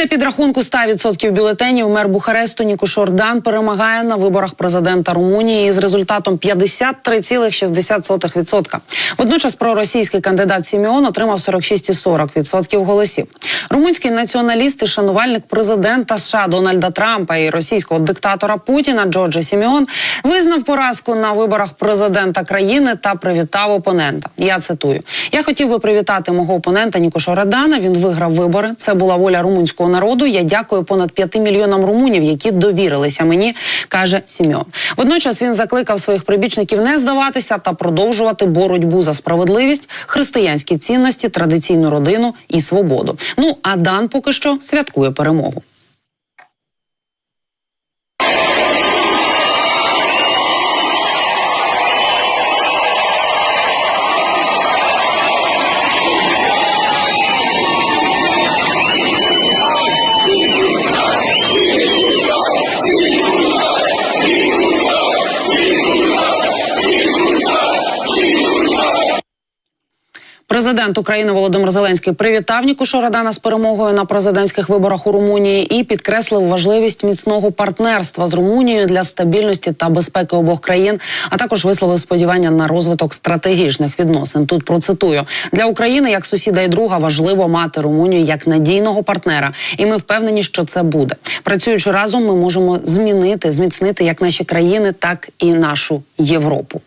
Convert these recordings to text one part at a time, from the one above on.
Після підрахунку 100% бюлетенів мер Бухаресту Нікуш Ордан перемагає на виборах президента Румунії з результатом 53,60%. Водночас проросійський кандидат Сіміон отримав 46,40% голосів. Румунський націоналіст і шанувальник президента США Дональда Трампа і російського диктатора Путіна Джорджа Сіміон визнав поразку на виборах президента країни та привітав опонента. Я цитую: я хотів би привітати мого опонента Нікоша Радана. Він виграв вибори. Це була воля румунського народу. Я дякую понад п'яти мільйонам румунів, які довірилися мені, каже Сімеон. Водночас він закликав своїх прибічників не здаватися та продовжувати боротьбу за справедливість, християнські цінності, традиційну родину і свободу. Ну а Дан поки що святкує перемогу. Президент України Володимир Зеленський привітав Нікуша Радана з перемогою на президентських виборах у Румунії і підкреслив важливість міцного партнерства з Румунією для стабільності та безпеки обох країн, а також висловив сподівання на розвиток стратегічних відносин. Тут процитую для України як сусіда і друга важливо мати Румунію як надійного партнера, і ми впевнені, що це буде. Працюючи разом, ми можемо змінити, зміцнити як наші країни, так і нашу Європу.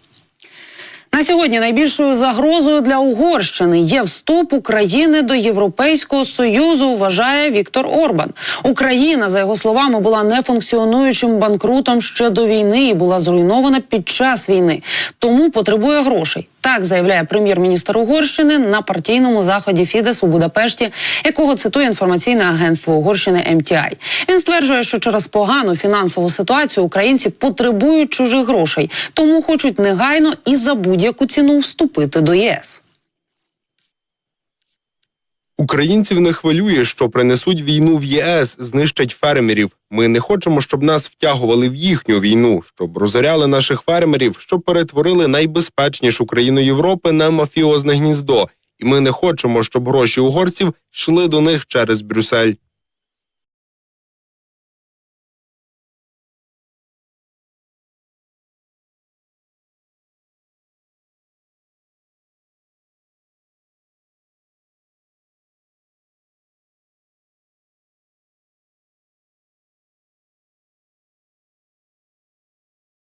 На сьогодні найбільшою загрозою для Угорщини є вступ України до Європейського союзу. Вважає Віктор Орбан. Україна, за його словами, була нефункціонуючим банкрутом ще до війни і була зруйнована під час війни, тому потребує грошей. Так заявляє прем'єр-міністр Угорщини на партійному заході Фідес у Будапешті, якого цитує інформаційне агентство Угорщини МТІ. Він стверджує, що через погану фінансову ситуацію українці потребують чужих грошей, тому хочуть негайно і за будь-яку ціну вступити до ЄС. Українців не хвилює, що принесуть війну в ЄС, знищать фермерів. Ми не хочемо, щоб нас втягували в їхню війну, щоб розоряли наших фермерів, щоб перетворили найбезпечнішу країну Європи на мафіозне гніздо. І ми не хочемо, щоб гроші угорців йшли до них через Брюссель.